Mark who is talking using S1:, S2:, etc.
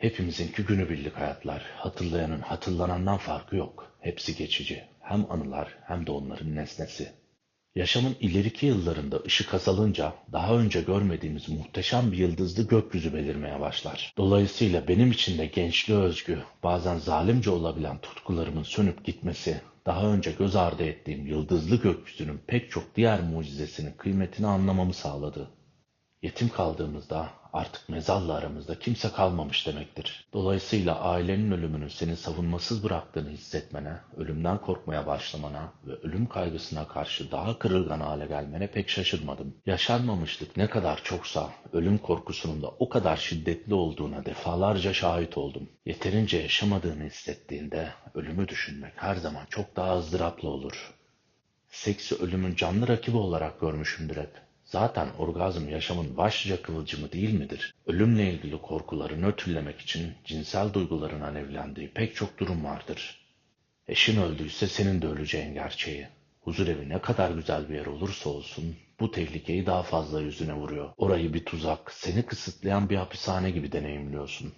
S1: Hepimizinki günübirlik hayatlar. Hatırlayanın hatırlanandan farkı yok. Hepsi geçici. Hem anılar hem de onların nesnesi. Yaşamın ileriki yıllarında ışık azalınca daha önce görmediğimiz muhteşem bir yıldızlı gökyüzü belirmeye başlar. Dolayısıyla benim için de gençliğe özgü, bazen zalimce olabilen tutkularımın sönüp gitmesi, daha önce göz ardı ettiğim yıldızlı gökyüzünün pek çok diğer mucizesinin kıymetini anlamamı sağladı. Yetim kaldığımızda artık mezarla aramızda kimse kalmamış demektir. Dolayısıyla ailenin ölümünün seni savunmasız bıraktığını hissetmene, ölümden korkmaya başlamana ve ölüm kaygısına karşı daha kırılgan hale gelmene pek şaşırmadım. Yaşanmamışlık ne kadar çoksa ölüm korkusunun da o kadar şiddetli olduğuna defalarca şahit oldum. Yeterince yaşamadığını hissettiğinde ölümü düşünmek her zaman çok daha ızdıraplı olur. Seksi ölümün canlı rakibi olarak görmüşümdür hep. Zaten orgazm yaşamın başlıca kıvılcımı değil midir? Ölümle ilgili korkuları nötrlemek için cinsel duyguların alevlendiği pek çok durum vardır. Eşin öldüyse senin de öleceğin gerçeği. Huzur evi ne kadar güzel bir yer olursa olsun bu tehlikeyi daha fazla yüzüne vuruyor. Orayı bir tuzak, seni kısıtlayan bir hapishane gibi deneyimliyorsun.